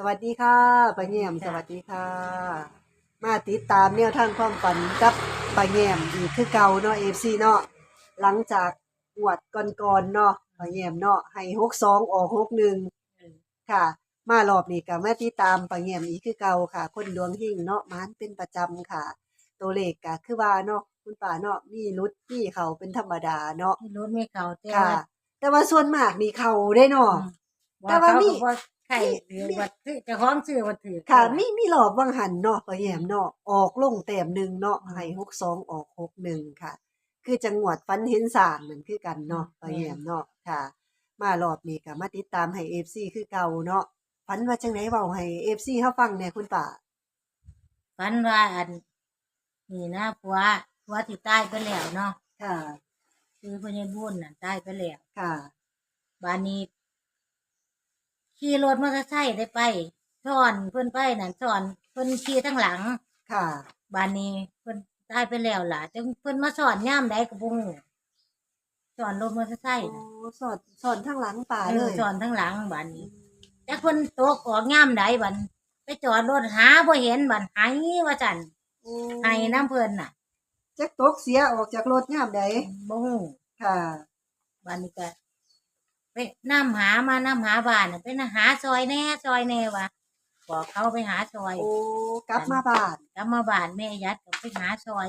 สวัสดีค่ะปาแยมจ้ะสวัสดีค่ะ มาติดตามแนวทางความฝันกับปาแยมอีกคือเก่าเนาะเอฟซีเนาะหลังจากหวดก่อนๆเนาะปาแยมเนาะให้หกสองออกหกหนึ่งค่ะ มารอบนี้ก็มาติดตามปาแยมอีกคือเก่าค่ะ คนดวงหิ่งเนาะมันเป็นประจำค่ะ ตัวเลขก็คือว่าเนาะคุณป่าเนาะมีรุดที่เขาเป็นธรรมดาเนาะที่รถไม่เขาแต่ค่ะว่าแต่ว่าส่วนมากนี่เขาได้เนาะแต่ว่าว่าเขามีก็บ่ ใครหรือว่าถือเจะคล้าของซื้อว่าถือค่ะมีมีหลอบวังหันเนาะปะแยมเนาะออกลงแต้มหนึ่งเนาะให้หกสองออกหกหนึ่งค่ะ คือจังหวัดฟันเห็นสางเหมือนคือกันเนาะปะแยมเนาะค่ะ มารอบนี้ก็มาติดตามให้เอฟซีคือเก่าเนาะฟันว่าจังไหนเบาให้เอฟซีเขาฟังเนี่ยคุณป่าฝันว่าอันนี่นะผัวผัวที่ตายไปแล้วเนาะค่ะ คือพญาบุญน่ะตายไปแล้วค่ะบานนี้ ขี่รถมอเตอร์ไซค์ได้ไปซ่อนเพิ่นไปนั่นซ่อนเพิ่นขี่ทั้งหลังค่ะบานนี้เพิ่นตายไปแล้วล่ะจังเพิ่นมาสอนย่ามใดก็บ่ฮู้สอนรถมอเตอร์ไซโอ้ค์น่ะสอนสอนทั้งหลังป่าเอเลอยสอนทั้งหลังบานนี้แต่เพิ่นตกออกย่ามใดบันไปจอดรถหาบ่เห็นบันหายว่าจันโอ้หายน้ำเพิ่นน่ะจักตกเสียออกจากรถยามใดบ่ฮู้ค่ะบานนี้ก็ ไปนํหามานํหาบ้านน่ะไปหาซอยแหน่ซอยแหน่ว่าบอกเขาไปหาซอยโอ้กลับมาบ้านกลับมาบ้านแม่ยัดก็ไปหาซอย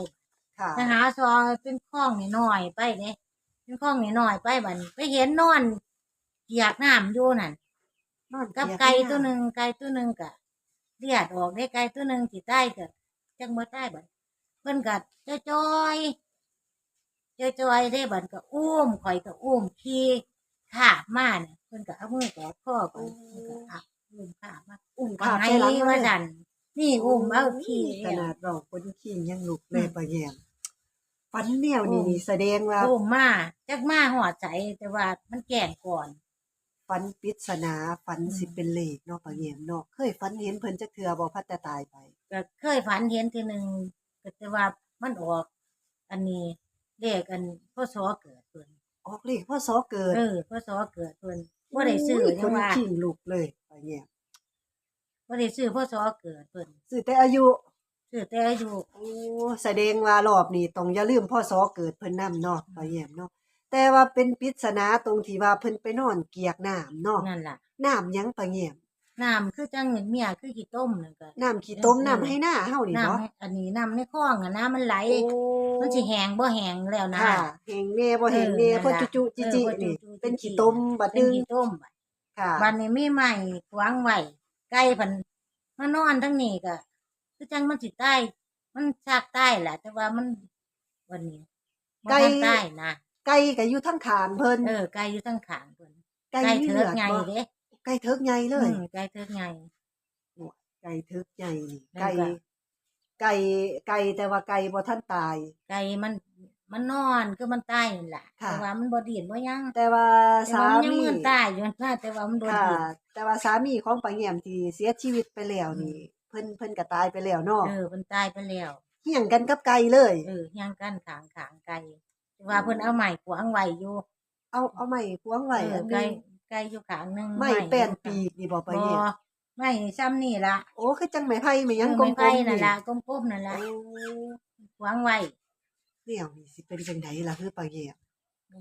ค่ะไปหาซอยเป็นคลองน้อยๆไปเด้เป็นคลองน้อยๆไปบัดนี้ไปเห็นนอนเกียกน้ำอยู่นั่นนอนกับเยไก่ที่ตัวหนึ่งไก่ตัวหนึ่งกะเลียดออกได้ไก่ตัวหนึ่งที่ใต้กะจังบ่ใต้บัดเพิ่นกะจอยจอยจอยจอยๆได้บัดก็อุ้มข่อยก็อุ้มขี่ ขาบมาเนี่ยเพิ่นก็เอามือกอดข้อก่อนเพิ่นก็อักอุ้มขาบมาอุ้มขาขาบไห้ใส่หลังมาว่าเลยสั่นนี่อุ้มเอาขี่ขนาดเราคนขี้ยังลุกเลยอืมปะแยมฟันแนวนี่โอ้นี่แสดงว่าอุ้มมาจักมาหอดใจแต่ว่ามันแก่งก่อนฟันปริศนาฟันอืมสิเป็นเลขเนาะปะแยมเนาะเคยฟันเห็นเพิ่นจักเทื่อบ่พัดแต่ตายไปก็เคยฝันเห็นทีหนึ่งก็แต่ว่ามันออก อันนี้เลขอันพ่อสอเกิดเพิ่น ออกเลขพ่อสอเกิดเออพ่อสอเกิดเพิ่นบ่ได้ซื้อโยจังว่าคนขี้ลุกเลยปะแยมบ่ได้ซื้อพ่อสอเกิดเพิ่นซื้อแต่อายุซื้อแต่อายุโอ้แสดงว่ารอบนี้ต้องอย่าลืมพ่อสอเกิดเพิ่นนํเนาะปะแยมเนาะแต่ว่าเป็นปริศนาตรงที่ว่าเพิ่นไปนอนเกียกน้ำเนาะนั่นล่ะน้ำหยังปะแยม น้ำคือจังเมียคือขี้ต้มนั่นก็น้ำขี้ต้มเออน้ำให้หน้าเฮานี่น้ำเนาะให้อันนี้น้ำในคลองอะนะมันไหลโอ้มันสิแห้งบ่แห้งแล้วนะ ค่ะแหงแน่บ่แหงแน่เออเพราะนั่นล่ะจุๆจิจิเออเพราะนี่จุๆเป็นจิจิขี้ต้มบัดเป็นึนงขี้ต้มค่ะบัดนี้มีใหม่ขวางไว้ไก่เพิ่นมานอนทั้งนี้ก็คือจังมันสิใต้มันซากใต้แหละแต่ว่ามัน วันนี้บ่ทันใต้นะไก่ก็อยู่ทั้งขางเพิ่นเออไก่อยู่ทั้งขางเพิ่นไก่ไก่มีเถิเลืกอดใหญ่บ่เด้ ไก่เถิกใหญ่เลย อืมไก่เถิกใหญ่ ไก่เถิกใหญ่นี่นั่นไก่ก็ ไก่ไก่แต่ว่าไก่บ่ทันตาย ไก่มันมันนอนคือมันใต้นั่นแหละค่ะ แต่ว่ามันบ่ดีดบ่ยังแต่ว่าแต่สาว่ามันยังมีมือนใต้อยู่นะแต่ว่ามันโดนค่ะ ดีดแต่ว่าสามีของปังแยมที่เสียชีวิตไปแล้วนี่ เพิ่นเพิ่นก็ตายไปแล้วเนาะเออมันตายไปแล้วเฮียงกันกับไก่เลย เออย่างกันขางขางไก่แต่ว่าเพิ่นเอาใหม่ขวางไว้อยู่เอาเอาไม้พวงไว้เอออันหไก่นึง ไก่อยู่ขางหนึงไม้แป้นปีกนี่บ่ปังบ่แยมไม่ซ้ำนี่ละโอ้คือจังไม้ไผ่ไม้หยังเออกลไม้มไผ่ๆนั่นนี่ละกลมๆนั่นละโอ้ขวางไว้แนวนี่สิเป็นจังไดล่ะคือปังแยม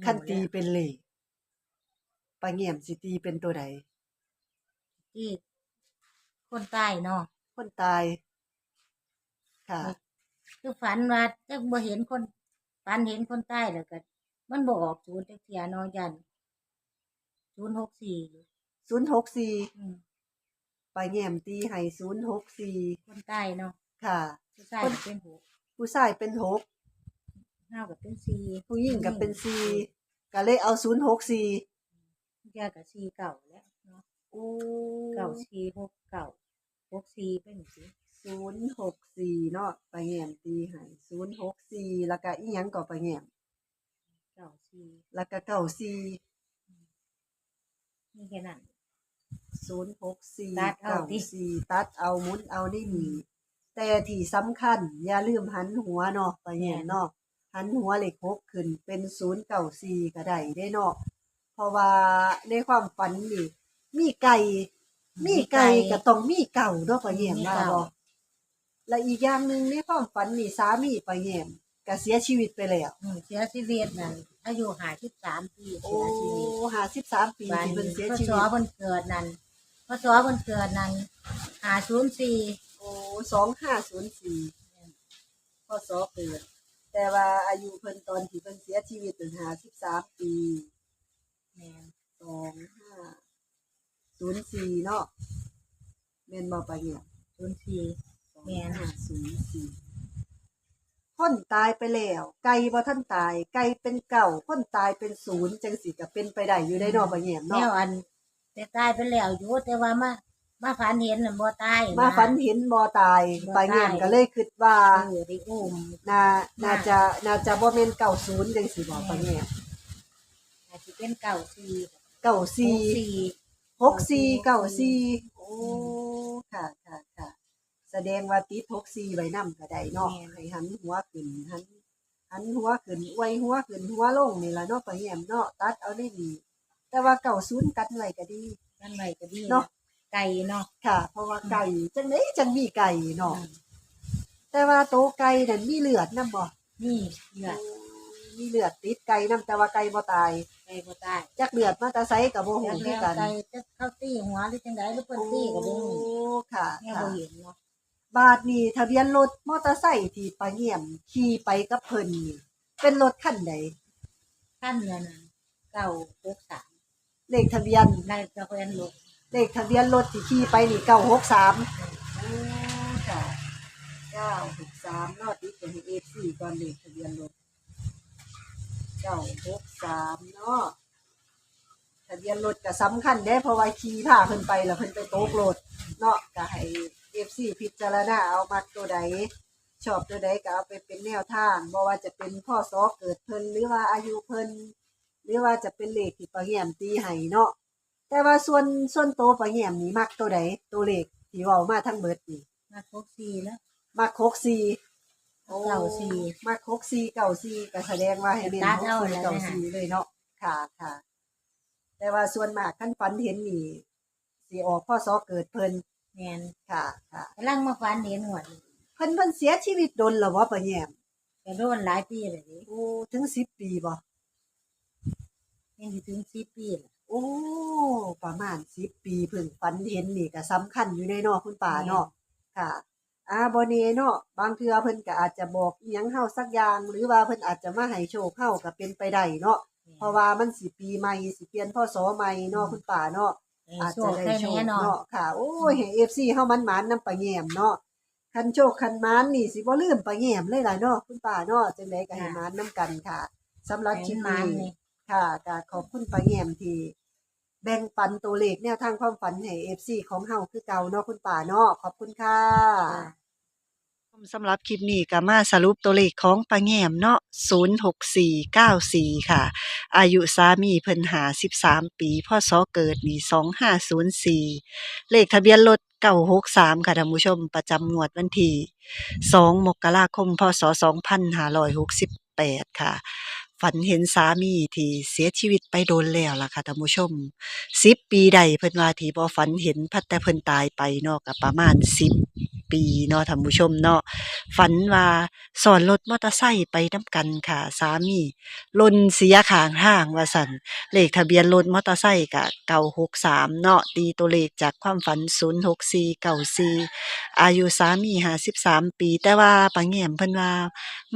คันตีเป็นเลขปลาเงี่ยมสิตีเป็นตัวใดที่คนใต้เนาะคนตาย ค่ะ คือฝันว่าจะบ่เห็นคนฝันเห็นคนใต้แล้วก็มันบ่ออกศูนย์จักเทียเนาะยัน ศูนย์หกสี่ศูนย์หกสี่อืมปลาเงี่ยมตีให้ศูนย์หกสี่คนใต้เนาะค่ะ ผู้ชายก็เป็นหกผู้ชายเป็นหกเฮาก็เป็นสี่ผู้หญิงก็เป็นสี่ก็เลยเอาศูนย์หกสี่แกก็สี่เก่าแล้วเนาะโอ้เก่าสี่หกเก่าหกสี่เป็นสิศูนย์หกสี่เนาะปลาเงี่ยมตีให้ศูนย์หกสี่แล้วก็อีหยังก็ปลาเงี่ยมเก่าสี่แล้วก็เก้าสี่ นี่แค่นั้น ศูนย์หกสี่ตัดเอาเก้าดิ สี่ตัดเอาหมุนเอาได้มีแต่ที่สำคัญ อย่าลืมหันหัวเนาะปลาเงี่ยมเนาะหันหัวเลขหกขึ้นเป็นศูนย์เก่าสี่ก็ได้ได้เนาะเพราะว่าในความฝันนี่มีไก่ มีไก่ก็ต้องมีเก่าเนาะป้าแย้มมีว่าเก่า บ่และอีกอย่างหนึงในความฝันนี่สามีป้าแย้ม ก็เสียชีวิตไปแล้ว อืมเสียชีวิตนั่นอายุ53ปีโอ้เสียชีวิตห้าสิบสามปีบ้านที่เพิ่นเสียพชีศวิตเพิ่นเกิดนั่นพศเพิ่นเกิดนั่น504โอ้สองห้าศูนย์สี่พศเกิด แต่ว่าอายุเพิ่นตอนที่เพิ่นเสียชีวิตถึงห้าสิบสามปีแม่นสองห้าศูนย์สี่เนาะแม่นบ่ปะเนี่ย04สองแม่นห้าศูนย์สี่ คนตายไปแล้ว ไก่บ่ท่านตาย ไก่เป็นเก่าคนตายเป็นศูนย์จังสิก็เป็นไปได้อยู่ได้เนาะปะเนี่ยแนเนาะวอัน แต่ตายไปแล้วอยู่แต่ว่ามามาฝันเห็นน่ะบ่ตายะมาฝันเห็นบ่ตายบ่ปะเนี่ยตายก็เลยคิดว่าเออได้อุ้มน่าน่าจะน่าจะบ่แม่นเก่าศูนย์จังสิบ่ปะเนี่ยอาจสิเป็นเก่าสี่เก่าสี่ สี่หกสี่เก่าสี่โอ้ค่ะค่ะค่ะ แสดงว่าติดหกสี่ไว้นำก็ได้เนาะให้หันหัวขึ้นหันหันหัวขึ้นอวยหัวขึ้นหัวลงนี่ล่ะเนาะปะแยมเนาะตัดเอาได้ดี แต่ว่าเก่าศูนย์กันไว้ก็ดีนั่นไว้ก็ดีเนาะไก่เนาะค่ะ เพราะว่าไก่จังไดจังมีไก่เนาะแต่ว่าโตไก่นั่นมีเลือดนำบ่นี่เลือดมีเลือดติดไก่นำแต่ว่าไก่บ่ตายไก่บ่ตายจักเลือดมาแต่ไสก็บ่ฮู้แล้วคือกันไก่จะเข้าตีหัวหรือจังไดหรือเพิ่นตีก็บ่โอ้รู้ค่ะแม่ค่ะบ่เห็นเนาะ บาทนี่ทะเบียนรถมอเตอร์ไซค์ที่ปาเงี่ยมขี่ไปกับเพิ่นนี่เป็นรถคันใดขั้นเรือนั้นเก่าหกสามเลขทะเบียนนายจะเป็นลูกเลขทะเบียนรถที่ขี่ไปนี่เก้าหกสามโอ้ค่ะเก้าหกสามนอติดกับเอฟซีก่อนเลขทะเบียนรถเก้าหกสามเนาะทะเบียนรถก็สำคัญเด้เพราะว่าขี่พาเพิ่นไปแล้วเพิ่นไปโต๊กรถเนาะก็ให้เอ ฟซีพิจารณาเอามักตัวใด ชอบตัวใดก็เอาไปเป็นแนวทางบ่ว่าจะเป็นพ่อซอเกิดเพิ่นหรือว่าอายุเพิ่นหรือว่าจะเป็นเลขที่ปะเหี่ยมตีให้เนาะแต่ว่าส่วนส่วนโตวปะเหี่ยมนี่มักตัวใดตัวเลขที่เว้ามาทั้งเบิดนี่มาหกสี่แล้วมัก6 4เก่าสี่มัก6 4 9 4ก็แสดงว่าให้เน้นตัด6เอา4แล้ว9นะคะ4เลยเนาะค่ะค่ะ แต่ว่าส่วนมากคันฝันเห็นนี่สิออกพ่อซอเกิดเพิ่น แม่นค่ะค่ะกำลังมาฝันเห็นหวดนี่เพิ่นเพิ่นเสียชีวิตดนแล้วบ่ปะเหี่ยมก็โดนหลายปีเลยดิโอ้ถึง10ปีบ่ยังสิถึง10ปีแล้วโอ้ประมาณสิบปีเพิ่งฝันเห็นนี่ก็สำคัญอยู่ในเนอกคุณป่าเนาะค่ะอาบ่แน่เนาะบางเทื่อเพิ่นก็อาจจะบอกอีหยังเฮาสักอย่าง หรือว่าเพิ่นอาจจะมาให้โชคเฮาก็เป็นไปได้เนาะเพราะว่ามันสิปีใหม่สิเปลี่ยนพศใหม่เนาะคุณป่าเนาะ อาอาจจจะจะได้ได้โชโชคคเนาะเนาะค่ะ โอ้ยให้ FC เฮามันหมานนำปลาแง่มเนาะคันโชคคันหมานนี่สิบ่ลืมปลาแง่มเลยล่ะเนาะคุณป่าเนาะจังไดก็ให้หมานนํกันค่ะสำหรับคลิปให้มันนี้นี่ค่ะก็ขอบคุณปาแยมที่แบ่งปันตัวเลขแนวทางความฝันให้ FC ของเฮาคือเก่าเนาะคุณป่าเนาะขอบคุณค่ะ สำหรับคลิปนี้ก็มาสรุปตัวเลขของปาแยมเนาะ06494 ค่ะ อายุสามีเพิ่นหา 13 ปีพศเกิดนี่2504 เลขทะเบียนรถ963 ค่ะท่านผู้ชมประจำงวดวันที่ 2 มกราคม พศ 2568 ค่ะ ฝันเห็นสามีที่เสียชีวิตไปโดนแล้วล่ะค่ะท่านผู้ชม 10 ปีใดเพิ่นว่าที่บ่ฝันเห็นพัดแต่เพิ่นตายไปเนาะก็ประมาณ 10 ปีเนาะท่านผู้ชมเนาะฝันว่าสอนรถมอเตอร์ไซค์ไปนํกันค่ะ สามีลนเสียขางทางว่าซั่นเลขทะเบียนรถมอเตอร์ไซค์ก็963เนาะตีตัวเลขจากความฝัน06494อายุสามี53ปี แต่ว่าปาแง้มเพิ่นว่า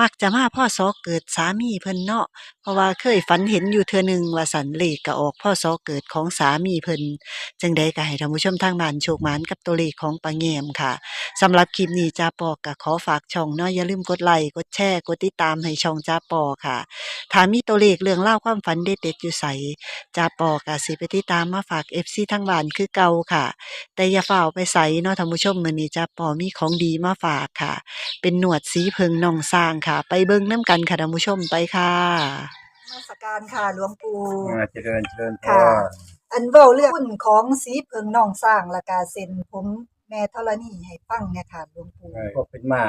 มักจะมาพ่อซอเกิดสามีเพิ่นเนาะเพราะว่าเคยฝันเห็นอยู่เทือหนึงว่าสันเลขก็ออกพ่อซอเกิดของสามีเพิ่นจังใดก็ให้ท่านผู้ชมทางบ้านโชคหมานกับตัวเลขของปาแง้มค่ะสำหรับคลิปนี้จ้าปอก็ขอฝากช่องเนาะอย่าลืมกดไลค์กดแชร์กดติดตามให้ช่องจ้าปอค่ะถ้ามีตัวเลขเรื่องเล่าวความฝันเด็ดๆอยู่ไสจ้าปอก็สิไปติดตามมาฝาก FC ทางบ้านคือเก่าค่ะ แต่อย่าฝ่าเอาไปใส่เนาะท่านผู้ชมมื้อนี้จ้าปอมีของดีมาฝากค่ะ เป็นหนวดสีเพิงน่องสร้างค่ะ ไปเบิ่งน้ำกันค่ะท่านผู้ชมไปค่ะมาสการค่ะหลวงปู่ อ่าเจริญเจริญพค่ะรอันเว้าเรื่องหุ้นของสีเพิงน่องสร้างและกาเซ็นผม แม่ธรณีให้ฟังเนี่ยค่ะหลวงปู่ก็เป็นมา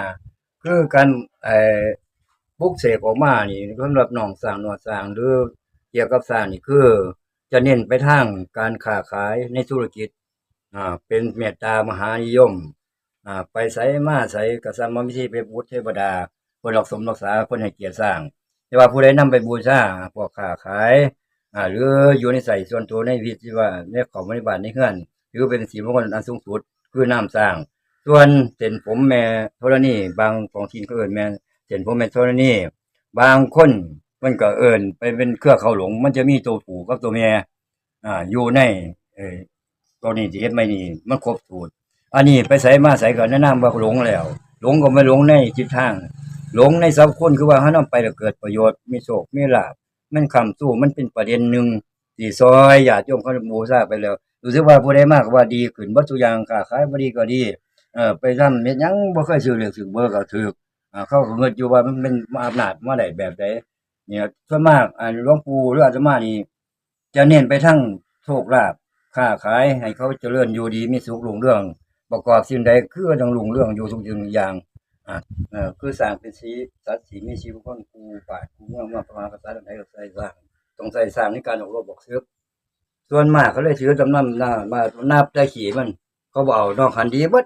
คือการไอ้ปลุกเสกออกมานี่สำหรับหนองสร้างหนวดสร้างหรือเกี่ยวกับสร้างนี่คือ จะเน้นไปทางการค้าขายในธุรกิจอ่าเป็นเมตตามหานิยมอ่าไปไสมาไสก็สามวิธีไปบูชเทวดาเพิ่นรักสมรักษาเพิ่นให้เกียรติสร้าง แต่ว่าผู้ใดนำไปบูชาพวกค้าขายอ่าหรืออยู่ในใส่ส่วนตัวในวิธีว่าในของบริบาลในเฮือนหรือเป็นสีมงคลอันสูงสุด คือน้ำสร้าง ส่วนเส้นผมแม่ธรณีบางของทีนก็เอิ้นแม่เส้นผมแม่ธรณีบางคนมันก็เอิ้นไปเป็นเครือเขาหลง มันจะมีตัวผูกับตัวแม่อ่าอยู่ในเออตัวนี้ที่เฮ็ดไม่นี่มันครบสูตรอันนี้ไปใส่มาใส่ก็แนะนำว่าหลงแล้ว หลงก็ไม่หลงในจิตทาง หลงในสัพคนคือว่าเฮานำไปแล้วเกิดประโยชน์มีโชคมีลาภมันคำสู้มันเป็นประเด็นหนึ่งที่ซอยญาติโยมเขาบูชาไปแล้ว รู้สึกว่าผู้ใดมากว่าดีขึ้นบ่ทุอย่างค้าขายบ่ดีก็ดีเออไปทำเฮ็ดยังบ่เคยซื้อเลือกซื้อเบอร์ก็ถูกอ่าเขาก็เงินอยู่ว่ามันเป็นอำนาจมาได้แบบใดเนี่ยส่วนมากอ่าหลวงปู่หรืออาตมานี่จะเน้นไปทั้งโชคลาภค้าขายให้เขาเจริญอยู่ดีมีสุขรุ่งเรื่อง ประกอบสิ่งใดคือต้องรุ่งเรื่องอยู่ทุกสิ่งทุกอย่างอ่าเออคือสร้างเป็นสีสัตว์สีมีชีวิตคนกูป่ากูเมือเมือประมาณกษัตริย์ใดก็ใส่สร้างต้องใส่สร้างในการออกรบบอกซื้อ ส่วนมากเขาเลยถือจำนำหน้ามานับได้ขี่มัน เขาบอกเอานอกคันดีเบิด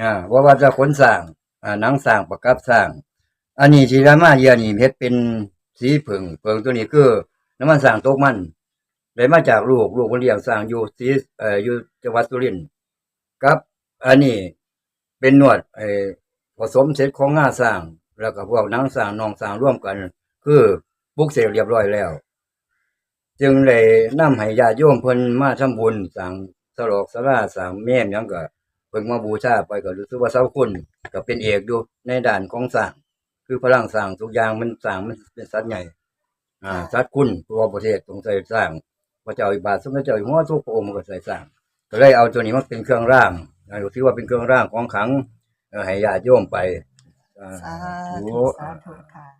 อ่าว่าว่าจะขนสร้างอ่าหนังสร้างประกับสร้างอันนี้ที่รามาเยียนี่เพชรเป็นสีผึ่งเผึ่งตัวนี้คือน้ำมันสร้างตกมันได้มาจากลูกลูกคนเลี้ยงสร้างอยู่สีเอ่ออยู่จังหวัดสุรินทร์ครับ อันนี้เป็นหนวดไอ้ผสมเสร็จของงาสร้าง แล้วก็พวกนังสร้างนองสร้างร่วมกัน คือปลุกเสกเรียบร้อยแล้ว จึงเลยนำให้ญาติโยมเพิ่นมาทำบุญสร้างสลอกสลาสร้างแม่นหยังก็เพิ่นมาบูชาไปก็รู้สึกว่าเสาคุณก็เป็นเอกอยู่ในด้านของสร้างคือพลังสร้างทุกอย่างมันสร้างมันเป็นสัตว์ใหญ่ อ่าสัตว์คุณตัวประเทศต้องใส่สร้างพระเจ้าอิบาทสมเด็จเจ้าอยู่หัวทุกพระองค์ก็ใส่สร้างก็เลยเอาตัวนี้มาเป็นเครื่องร่างอ่าถือว่าเป็นเครื่องร่างของขลังเอ่อให้ญาติโยมไปอ่าสาธุธุสาธุค่ะ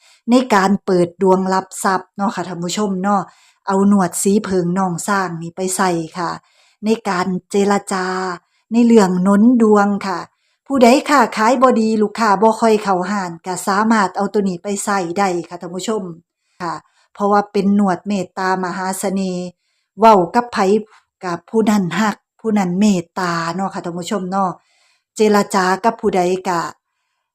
ในการเปิดดวงรับทรัพย์เนาะค่ะท่านผู้ชมเนาะเอาหนวดสีเพิงน่องสร้างนี่ไปใส่ค่ะ ในการเจรจา ในเรื่องนุนดวงค่ะ ผู้ใดค้าขายบอดีลูกค้าบ่ค่อยเข้าห้านก็สามารถเอาตัวนี้ไปใส่ได้ค่ะท่านผู้ชมค่ะ เพราะว่าเป็นหนวดเมตตามหาเสน่ห์เว้ากับไผกับผู้นั้นฮัก ผู้นั้นเมตตาเนาะค่ะท่านผู้ชมเนาะเจรจากับผู้ใดกะ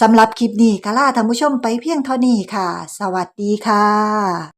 สำหรับคลิปนี้ก็ลาท่านผู้ชมไปเพียงเท่านี้ค่ะ สวัสดีค่ะ